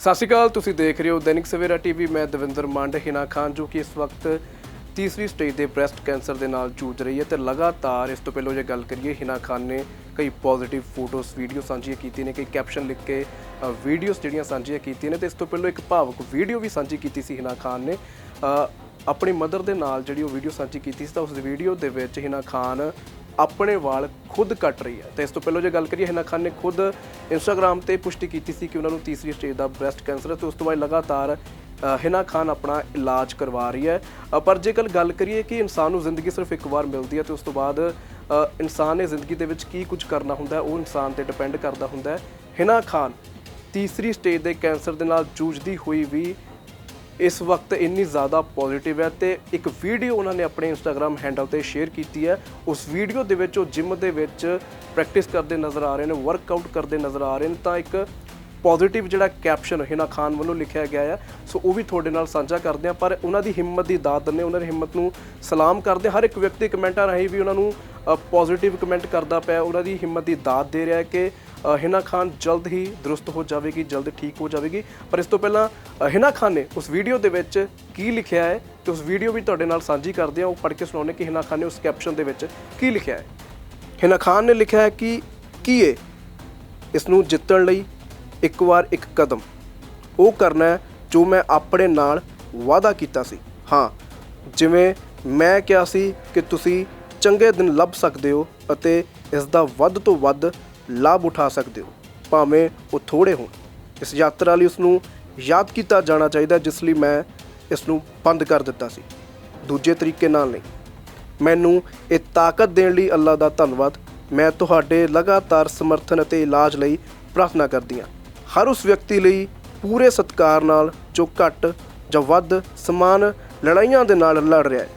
ਸਤਿ ਸ਼੍ਰੀ ਅਕਾਲ, ਤੁਸੀਂ ਦੇਖ ਰਹੇ ਹੋ ਦੈਨਿਕ ਸਵੇਰਾ ਟੀਵੀ। ਮੈਂ ਦਵਿੰਦਰ ਮੰਡ, ਹਿਨਾ ਖਾਨ, ਜੋ ਕਿ ਇਸ ਵਕਤ ਤੀਸਰੀ ਸਟੇਜ ਦੇ ਬ੍ਰੈਸਟ ਕੈਂਸਰ ਦੇ ਨਾਲ ਜੂਝ ਰਹੀ ਹੈ ਤੇ ਲਗਾਤਾਰ ਇਸ ਤੋਂ ਪਹਿਲਾਂ ਜੇ ਗੱਲ ਕਰੀਏ, ਹਿਨਾ ਖਾਨ ਨੇ ਕਈ ਪੋਜ਼ਿਟਿਵ ਫੋਟੋਸ ਵੀਡੀਓ ਸਾਂਝੀਆਂ ਕੀਤੀਆਂ ਨੇ, ਕਈ ਕੈਪਸ਼ਨ ਲਿਖ ਕੇ ਵੀਡੀਓਜ਼ ਜਿਹੜੀਆਂ ਸਾਂਝੀਆਂ ਕੀਤੀਆਂ ਨੇ ਤੇ ਇਸ ਤੋਂ ਪਹਿਲਾਂ ਇੱਕ ਭਾਵੁਕ ਵੀਡੀਓ ਵੀ ਸਾਂਝੀ ਕੀਤੀ ਸੀ ਹਿਨਾ ਖਾਨ ਨੇ। ਆਪਣੀ ਮਦਰ ਦੇ ਨਾਲ ਜਿਹੜੀ ਉਹ ਵੀਡੀਓ ਸਾਂਝੀ ਕੀਤੀ ਸੀ ਤਾਂ ਉਸ ਵੀਡੀਓ ਦੇ ਵਿੱਚ ਹਿਨਾ ਖਾਨ ਆਪਣੇ ਵਾਲ ਖੁਦ ਕੱਟ ਰਹੀ ਹੈ। ਤੇ ਇਸ ਤੋਂ ਪਹਿਲਾਂ ਜੇ ਗੱਲ ਕਰੀਏ ਹਿਨਾ ਖਾਨ ਨੇ ਖੁਦ ਇੰਸਟਾਗ੍ਰam ਤੇ ਪੁਸ਼ਟੀ ਕੀਤੀ ਸੀ ਕਿ ਉਹਨਾਂ ਨੂੰ ਤੀਸਰੀ ਸਟੇਜ ਦਾ ਬ੍ਰੈਸਟ ਕੈਂਸਰ ਹੈ ਤੇ ਉਸ ਤੋਂ ਬਾਅਦ ਲਗਾਤਾਰ ਅ, ਹਿਨਾ ਖਾਨ ਆਪਣਾ ਇਲਾਜ ਕਰਵਾ ਰਹੀ ਹੈ। ਪਰ ਜੇਕਰ ਗੱਲ ਕਰੀਏ ਕਿ ਇਨਸਾਨ ਨੂੰ ਜ਼ਿੰਦਗੀ ਸਿਰਫ ਇੱਕ ਵਾਰ ਮਿਲਦੀ ਹੈ ਤੇ ਉਸ ਤੋਂ ਬਾਅਦ ਇਨਸਾਨ ਨੇ ਜ਼ਿੰਦਗੀ ਦੇ ਵਿੱਚ ਕੀ ਕੁਝ ਕਰਨਾ ਹੁੰਦਾ ਉਹ ਇਨਸਾਨ ਤੇ ਡਿਪੈਂਡ ਕਰਦਾ ਹੁੰਦਾ ਹੈ। ਹਿਨਾ ਖਾਨ ਤੀਸਰੀ ਸਟੇਜ ਦੇ ਕੈਂਸਰ ਦੇ ਨਾਲ ਜੂਝਦੀ ਹੋਈ ਵੀ ਇਸ ਵਕਤ ਇੰਨੀ ਜ਼ਿਆਦਾ ਪੋਜ਼ਿਟਿਵ ਹੈ ਤੇ ਇੱਕ ਵੀਡੀਓ ਉਹਨਾਂ ਨੇ ਆਪਣੇ ਇੰਸਟਾਗ੍ਰam ਹੈਂਡਲ ਤੇ ਸ਼ੇਅਰ ਕੀਤੀ ਹੈ। ਉਸ ਵੀਡੀਓ ਦੇ ਵਿੱਚ ਉਹ ਜਿਮ ਦੇ ਵਿੱਚ ਪ੍ਰੈਕਟਿਸ ਕਰਦੇ ਨਜ਼ਰ ਆ ਰਹੇ ਨੇ ਵਰਕਆਊਟ ਕਰਦੇ ਨਜ਼ਰ ਆ ਰਹੇ ਨੇ ਤਾਂ ਇੱਕ ਪੋਜ਼ਿਟਿਵ ਜਿਹੜਾ ਕੈਪਸ਼ਨ ਹਿਨਾ ਖਾਨ ਵੱਲੋਂ ਲਿਖਿਆ ਗਿਆ ਹੈ। ਸੋ ਉਹ ਵੀ ਤੁਹਾਡੇ ਨਾਲ ਸਾਂਝਾ ਕਰਦੇ ਆ ਪਰ ਉਹਨਾਂ ਦੀ ਹਿੰਮਤ ਦੀ ਦਾਤ ਦਿੰਦੇ ਉਹਨਾਂ ਦੀ ਹਿੰਮਤ ਨੂੰ ਸਲਾਮ ਕਰਦੇ ਹਰ ਇੱਕ ਵਿਅਕਤੀ ਕਮੈਂਟਾਂ ਰਾਹੀਂ ਵੀ ਉਹਨਾਂ ਨੂੰ ਪੋਜ਼ਿਟਿਵ ਕਮੈਂਟ ਕਰਦਾ ਪਿਆ, ਉਹਨਾਂ ਦੀ ਹਿੰਮਤ ਦੀ ਦਾਤ ਦੇ ਰਿਹਾ ਕਿ ਹਿਨਾ ਖਾਨ ਜਲਦ ਹੀ ਦਰੁਸਤ ਹੋ ਜਾਵੇਗੀ, ਜਲਦ ਠੀਕ ਹੋ ਜਾਵੇਗੀ। ਪਰ ਇਸ ਤੋਂ ਪਹਿਲਾਂ ਹਿਨਾ ਖਾਨ ਨੇ ਉਸ ਵੀਡੀਓ ਦੇ ਵਿੱਚ ਕੀ ਲਿਖਿਆ ਹੈ ਤੇ ਉਸ ਵੀਡੀਓ ਵੀ ਤੁਹਾਡੇ ਨਾਲ ਸਾਂਝੀ ਕਰਦੇ ਹਾਂ। ਉਹ ਪੜ੍ਹ ਕੇ ਸੁਣਾਉਂਦੇ ਕਿ ਹਿਨਾ ਖਾਨ ਨੇ ਉਸ ਕੈਪਸ਼ਨ ਦੇ ਵਿੱਚ ਕੀ ਲਿਖਿਆ ਹੈ। ਹਿਨਾ ਖਾਨ ਨੇ ਲਿਖਿਆ ਹੈ ਕਿ ਕੀ ਇਹ ਇਸ ਨੂੰ ਜਿੱਤਣ ਲਈ ਇੱਕ ਵਾਰ ਇੱਕ ਕਦਮ। ਉਹ ਕਰਨਾ ਹੈ ਜੋ ਮੈਂ ਆਪਣੇ ਨਾਲ ਵਾਅਦਾ ਕੀਤਾ ਸੀ। ਹਾਂ, ਜਿਵੇਂ ਮੈਂ ਕਿਹਾ ਸੀ ਕਿ ਤੁਸੀਂ ਚੰਗੇ ਦਿਨ ਲੱਭ ਸਕਦੇ ਹੋ ਅਤੇ ਇਸ ਦਾ ਵੱਧ ਤੋਂ ਵੱਧ ਲਾਭ ਉਠਾ ਸਕਦੇ ਹੋ, ਭਾਵੇਂ ਉਹ ਥੋੜੇ ਹੋਣ। ਇਸ ਯਾਤਰਾ ਲਈ ਉਸ ਨੂੰ ਯਾਦ ਕੀਤਾ ਜਾਣਾ ਚਾਹੀਦਾ, ਜਿਸ ਲਈ ਮੈਂ ਇਸ ਨੂੰ ਬੰਦ ਕਰ ਦਿੱਤਾ ਸੀ। ਦੂਜੇ ਤਰੀਕੇ ਨਾਲ ਨਹੀਂ। ਮੈਨੂੰ ਇਹ ਤਾਕਤ ਦੇਣ ਲਈ ਅੱਲਾ ਦਾ ਧੰਨਵਾਦ। ਮੈਂ ਤੁਹਾਡੇ ਲਗਾਤਾਰ ਸਮਰਥਨ ਅਤੇ ਇਲਾਜ ਲਈ ਪ੍ਰਾਰਥਨਾ ਕਰਦੀ ਹਾਂ। ਹਰ ਉਸ ਵਿਅਕਤੀ ਲਈ ਪੂਰੇ ਸਤਿਕਾਰ ਨਾਲ ਜੋ ਘੱਟ ਜਾਂ ਵੱਧ ਸਮਾਨ ਲੜਾਈਆਂ ਦੇ ਨਾਲ ਲੜ ਰਿਹਾ ਹੈ।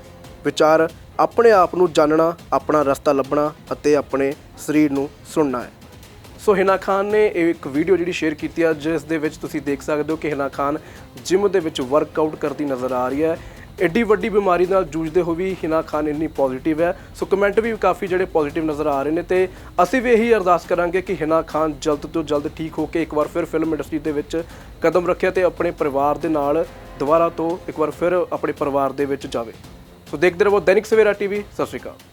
ਵਿਚਾਰ ਆਪਣੇ ਆਪ ਨੂੰ ਜਾਣਨਾ, ਆਪਣਾ ਰਸਤਾ ਲੱਭਣਾ ਅਤੇ ਆਪਣੇ ਸਰੀਰ ਨੂੰ ਸੁਣਨਾ ਹੈ। ਸੋ ਹਿਨਾ ਖਾਨ ਨੇ ਇਹ ਇੱਕ ਵੀਡੀਓ ਜਿਹੜੀ ਸ਼ੇਅਰ ਕੀਤੀ ਹੈ ਜਿਸ ਦੇ ਵਿੱਚ ਤੁਸੀਂ ਦੇਖ ਸਕਦੇ ਹੋ ਕਿ ਹਿਨਾ ਖਾਨ ਜਿਮ ਦੇ ਵਿੱਚ ਵਰਕਆਊਟ ਕਰਦੀ ਨਜ਼ਰ ਆ ਰਹੀ ਹੈ। ਐਡੀ ਵੱਡੀ ਬਿਮਾਰੀ ਨਾਲ ਜੂਝਦੇ ਹੋਏ ਵੀ ਹਿਨਾ ਖਾਨ ਇੰਨੀ ਪੋਜ਼ਿਟਿਵ ਹੈ। ਸੋ ਕਮੈਂਟ ਵੀ ਕਾਫੀ ਜਿਹੜੇ ਪੋਜ਼ਿਟਿਵ ਨਜ਼ਰ ਆ ਰਹੇ ਨੇ ਤੇ ਅਸੀਂ ਵੀ ਇਹੀ ਅਰਦਾਸ ਕਰਾਂਗੇ ਕਿ ਹਿਨਾ ਖਾਨ ਜਲਦ ਤੋਂ ਜਲਦ ਠੀਕ ਹੋ ਕੇ ਇੱਕ ਵਾਰ ਫਿਰ ਫਿਲਮ ਇੰਡਸਟਰੀ ਦੇ ਵਿੱਚ ਕਦਮ ਰੱਖਿਆ ਤੇ ਆਪਣੇ ਪਰਿਵਾਰ ਦੇ ਨਾਲ ਦੁਬਾਰਾ ਤੋਂ ਇੱਕ ਵਾਰ ਫਿਰ ਆਪਣੇ ਪਰਿਵਾਰ ਦੇ ਵਿੱਚ ਜਾਵੇ। ਸੋ ਦੇਖਦੇ ਰਹੋ ਦੈਨਿਕ ਸਵੇਰਾ ਟੀਵੀ ਸਤਿ ਸ਼੍ਰੀ ਅਕਾਲ।